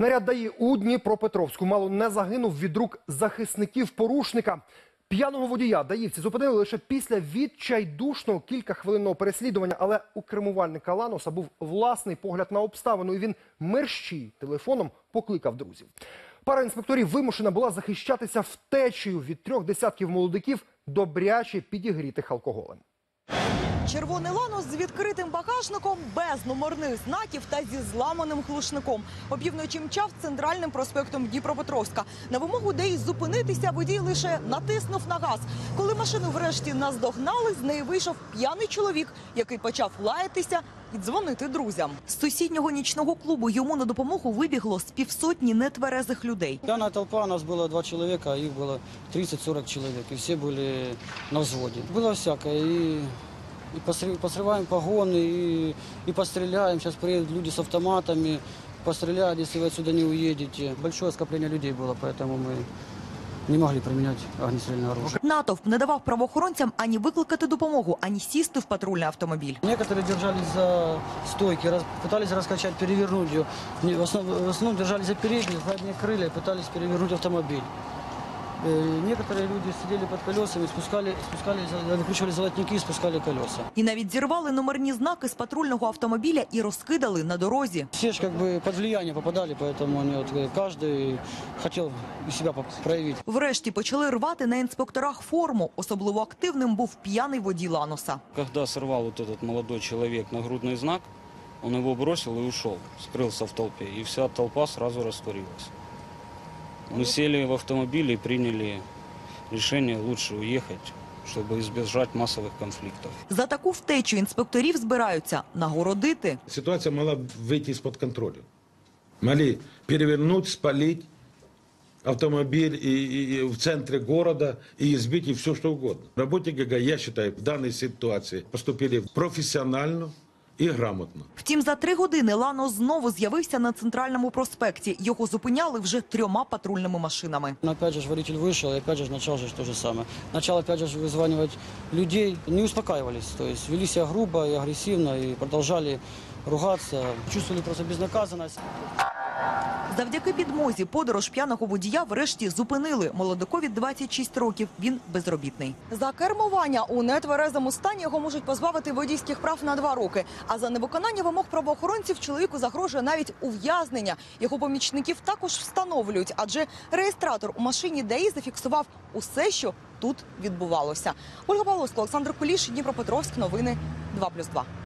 Наряд ДАІ у Дніпропетровську мало не загинув від рук захисників порушника. П'яного водія даївці зупинили лише після відчайдушного кількахвилинного переслідування, але у кермувальника Ланоса був власний погляд на обставину, і він мерщій телефоном покликав друзів. Пара інспекторів вимушена була захищатися втечею від трьох десятків молодиків, добряче підігрітих алкоголем. Червоний ланос з відкритим багажником, без номерних знаків та зі зламаним глушником. Опівночі мчав центральним проспектом Дніпропетровська. На вимогу ДЕІ зупинитися водій лише натиснув на газ. Коли машину врешті наздогнали, з неї вийшов п'яний чоловік, який почав лаятися і дзвонити друзям. З сусіднього нічного клубу йому на допомогу вибігло з півсотні нетверезих людей. Пьяная толпа, у нас было два человека, а их было 30-40 человек, и все были на взводе. Было всякое, и, и посры- посрываем погоны, и, и постреляем. Сейчас приедут люди с автоматами, постреляют, если вы отсюда не уедете. Большое скопление людей было, поэтому мы не могли применять огнестрельное оружие. Натовп не давав правоохоронцям ані викликати допомогу, ані сісти в патрульний автомобіль. Некоторые держались за стойки, раз- пытались раскачать, перевернуть ее. Не, В основном, в основном держались за передние, задние крылья и пытались перевернуть автомобиль. Э, Некоторые люди сидели под колесами, спускали, спускали, за- выкручивали золотники и спускали колеса. І навіть зірвали номерні знаки з патрульного автомобіля і розкидали на дорозі. Все же как бы под влияние попадали, поэтому они, вот, э, каждый хотел и себя поп- проявить. Врешті почали рвати на інспекторах форму. Особливо активним був п'яний водій Ланоса. Когда сорвал вот этот молодой человек нагрудный знак, он его бросил и ушел, скрылся в толпе, и вся толпа сразу растворилась. Мы сели в автомобиль и приняли решение лучше уехать, чтобы избежать массовых конфликтов. За таку втечу інспекторів збираються нагородити. Ситуация могла выйти из-под контроля. Могли перевернуть, спалить автомобиль и, и- и в центре города и избить и все что угодно. Работники ГАИ, я считаю, в данной ситуации поступили профессионально и грамотно. Втім, за три години Лано знову з'явився на центральному проспекті. Його зупиняли вже трьома патрульними машинами. Опять же ж водитель вийшов, и опять же почав же те ж саме. Начал опять же визванювати людей, не успокаивались, тобто есть вели себя грубо і агресивно, і продовжали ругатися. Чувствовали просто безнаказанность. Завдяки підмозі подорож п'яного водія врешті зупинили. Молодикові 26 років. Він безробітний. За кермування у нетверезому стані його можуть позбавити водійських прав на два роки. А за невиконання вимог правоохоронців чоловіку загрожує навіть ув'язнення. Його помічників також встановлюють, адже реєстратор у машині ДАІ зафіксував усе, що тут відбувалося. Ольга Павловська, Олександр Куліш, Дніпропетровськ. Новини 2+,2.